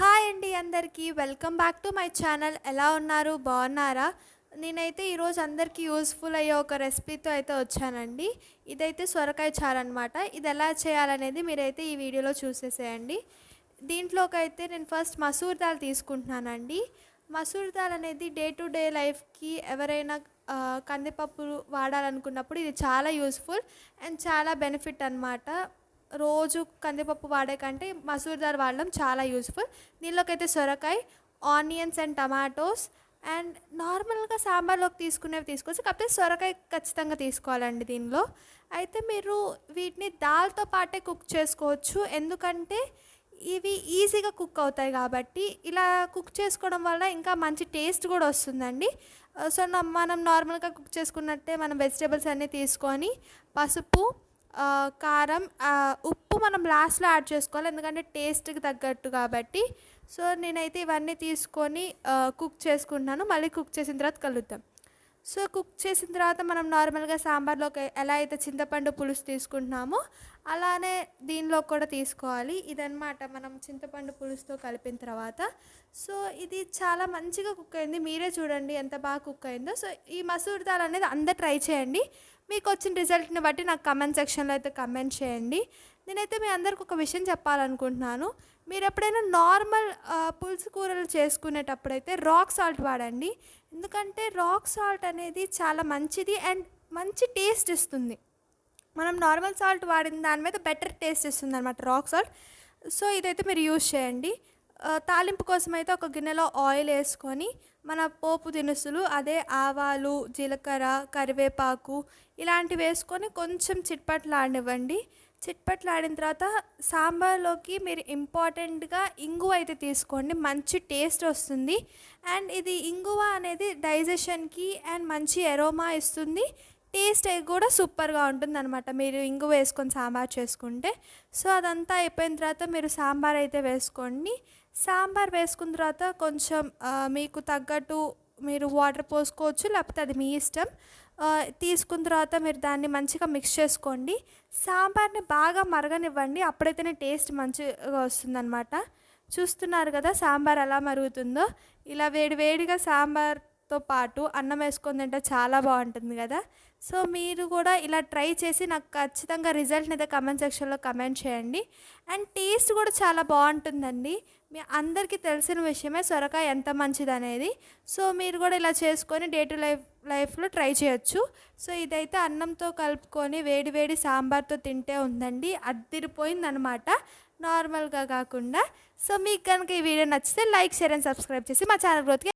Hi అండి అందరికీ. Welcome back to my channel. ఎలా ఉన్నారు? బాగున్నారా? నేనైతే ఈరోజు అందరికీ యూస్ఫుల్ అయ్యే ఒక రెసిపీతో అయితే వచ్చానండి. ఇదైతే సొరకాయ చారు అనమాట ఇది ఎలా చేయాలనేది మీరైతే ఈ వీడియోలో చూసేసేయండి. దీంట్లోకి అయితే నేను ఫస్ట్ మసూర్ దాల్ తీసుకుంటున్నానండి. మసూర్ దాల్ అనేది డే టు డే లైఫ్కి ఎవరైనా కందిపప్పు వాడాలనుకున్నప్పుడు ఇది చాలా యూస్ఫుల్ అండ్ చాలా బెనిఫిట్ అనమాట రోజు కందిపప్పు వాడే కంటే మసూర్ దాల్ వాడడం చాలా యూస్ఫుల్. దీనిలోకి అయితే సొరకాయ ఆనియన్స్ అండ్ టమాటోస్ అండ్ నార్మల్గా సాంబార్లోకి తీసుకునేవి తీసుకోవచ్చు కాకపోతే సొరకాయ ఖచ్చితంగా తీసుకోవాలండి దీనిలో. అయితే మీరు వీటిని దాల్తో పాటే కుక్ చేసుకోవచ్చు. ఎందుకంటే ఇవి ఈజీగా కుక్ అవుతాయి కాబట్టి ఇలా కుక్ చేసుకోవడం వల్ల ఇంకా మంచి టేస్ట్ కూడా వస్తుందండి. సో మనం నార్మల్గా కుక్ చేసుకున్నట్టే మనం వెజిటేబుల్స్ అన్నీ తీసుకొని పసుపు కారం ఉప్పు మనం లాస్ట్లో యాడ్ చేసుకోవాలి. ఎందుకంటే టేస్ట్కి తగ్గట్టు కాబట్టి. సో నేనైతే ఇవన్నీ తీసుకొని కుక్ చేసుకుంటున్నాను. మళ్ళీ కుక్ చేసిన తర్వాత కలుద్దాం. సో కుక్ చేసిన తర్వాత మనం నార్మల్గా సాంబార్లోకి ఎలా అయితే చింతపండు పులుసు తీసుకుంటున్నామో అలానే దీనిలో కూడా తీసుకోవాలి. ఇదనమాట మనం చింతపండు పులుసుతో కలిపిన తర్వాత. సో ఇది చాలా మంచిగా కుక్ అయింది. మీరే చూడండి ఎంత బాగా కుక్ అయిందో. సో ఈ మసూర్ దాల్ అనేది అందరు ట్రై చేయండి. మీకు వచ్చిన రిజల్ట్ని బట్టి నాకు కమెంట్ సెక్షన్లో అయితే కమెంట్ చేయండి. నేనైతే మీ అందరికి ఒక విషయం చెప్పాలనుకుంటున్నాను. మీరు ఎప్పుడైనా నార్మల్ పులుసు కూరలు చేసుకునేటప్పుడైతే రాక్ సాల్ట్ వాడండి. ఎందుకంటే రాక్ సాల్ట్ అనేది చాలా మంచిది అండ్ మంచి టేస్ట్ ఇస్తుంది. మనం నార్మల్ సాల్ట్ వాడిన దాని మీద బెటర్ టేస్ట్ ఇస్తుంది అనమాట రాక్ సాల్ట్ సో ఇదైతే మీరు యూజ్ చేయండి. తాలింపు కోసం అయితే ఒక గిన్నెలో ఆయిల్ వేసుకొని మన పోపు దినుసులు అదే ఆవాలు జీలకర్ర కరివేపాకు ఇలాంటివి వేసుకొని కొంచెం చిట్పట్లాడివ్వండి చిట్పట్లాడిన తర్వాత సాంబార్లోకి మీరు ఇంపార్టెంట్గా ఇంగువ అయితే తీసుకోండి మంచి టేస్ట్ వస్తుంది. అండ్ ఇది ఇంగువ అనేది డైజెషన్కి అండ్ మంచి ఎరోమా ఇస్తుంది. టేస్ట్ కూడా సూపర్గా ఉంటుంది అనమాట మీరు ఇంగు వేసుకొని సాంబార్ చేసుకుంటే. సో అదంతా అయిపోయిన తర్వాత మీరు సాంబార్ అయితే వేసుకోండి. సాంబార్ వేసుకున్న తర్వాత కొంచెం మీకు తగ్గట్టు మీరు వాటర్ పోసుకోవచ్చు లేకపోతే అది మీ ఇష్టం. తీసుకున్న తర్వాత మీరు దాన్ని మంచిగా మిక్స్ చేసుకోండి. సాంబార్ని బాగా మరగనివ్వండి అప్పుడైతేనే టేస్ట్ మంచిగా వస్తుందన్నమాట. చూస్తున్నారు కదా సాంబార్ ఎలా మరుగుతుందో. ఇలా వేడి వేడిగా తో పాటు అన్నం వేసుకొని తింటే చాలా బాగుంటుంది కదా. సో మీరు కూడా ఇలా ట్రై చేసి నాకు ఖచ్చితంగా రిజల్ట్ని అయితే కమెంట్ సెక్షన్లో కమెంట్ చేయండి. అండ్ టేస్ట్ కూడా చాలా బాగుంటుందండి. మీ అందరికీ తెలిసిన విషయమే సొరకాయ ఎంత మంచిది అనేది సో మీరు కూడా ఇలా చేసుకొని డే టు లైఫ్ లైఫ్లో ట్రై చేయొచ్చు. సో ఇదైతే అన్నంతో కలుపుకొని వేడి వేడి సాంబార్తో తింటే ఉందండి. అద్దిరిపోయిందనమాట. నార్మల్గా కాకుండా. సో మీకు కనుక ఈ వీడియో నచ్చితే లైక్ షేర్ అండ్ సబ్స్క్రైబ్ చేసి మా ఛానల్ గ్రోత్కి